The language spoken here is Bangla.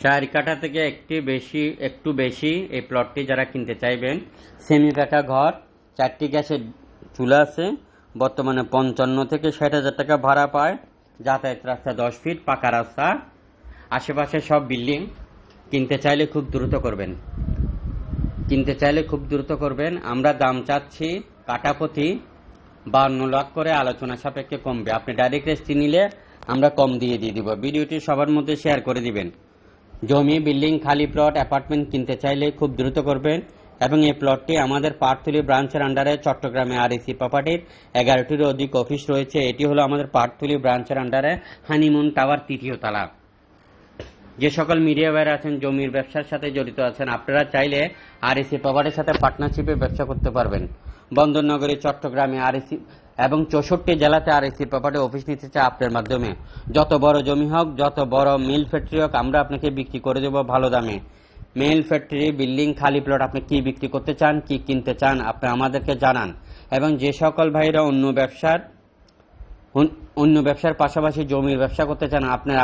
চার কাঠা থেকে একটি বেশি, একটু বেশি এই প্লটটি যারা কিনতে চাইবেন। সেমি পাকা ঘর, চারটি গ্যাসের চুলা আছে, বর্তমানে পঞ্চান্ন থেকে ষাট হাজার টাকা ভাড়া পায়। যাতায়াত রাস্তা দশ ফিট পাকা রাস্তা। আশেপাশে সব বিল্ডিং। কিনতে চাইলে খুব দ্রুত করবেন। কিনতে চাইলে খুব দ্রুত করবেন। আমরা দাম চাচ্ছি কাটাপতি বান্ন লাখ করে, আলোচনা সাপেক্ষে কমবে। আপনি ডাইরেক্ট রেস্টি নিলে আমরা কম দিয়ে দিয়ে দিব। ভিডিওটি সবার মধ্যে শেয়ার করে দিবেন। জমি, বিল্ডিং, খালি প্লট, অ্যাপার্টমেন্ট কিনতে চাইলে খুব দ্রুত করবেন এবং এই প্লটটি আমাদের পাটতুলি ব্রাঞ্চের আন্ডারে চট্টগ্রামে আরএসি প্রপার্টির এগারোটির অধিক অফিস রয়েছে। এটি হলো আমাদের পাটতুলি ব্রাঞ্চের আন্ডারে হানিমুন টাওয়ার তৃতীয় তলা। যে সকল মিডিয়া ভাইরা আছেন, জমির ব্যবসার সাথে জড়িত আছেন, আপনারা চাইলে আরএসি প্রপার্টির সাথে পার্টনারশিপে ব্যবসা করতে পারবেন। বন্দরনগরী, চট্টগ্রামে আরএসি এবং চৌষট্টি জেলাতে আরএসি প্রপার্টি অফিস নিতে চায় আপনার মাধ্যমে। যত বড় জমি হোক, যত বড় মিল ফ্যাক্টরি হোক, আমরা আপনাকে বিক্রি করে দেবো ভালো দামে। মিল ফ্যাক্টরি বিল্ডিং খালি প্লট আপনি কি বিক্রি করতে চান, কি কিনতে চান, আপনি আমাদেরকে জানান। এবং যে সকল ভাইরা অন্য ব্যবসার অন্য ব্যবসার পাশাপাশি জমির ব্যবসা করতে চান, আপনার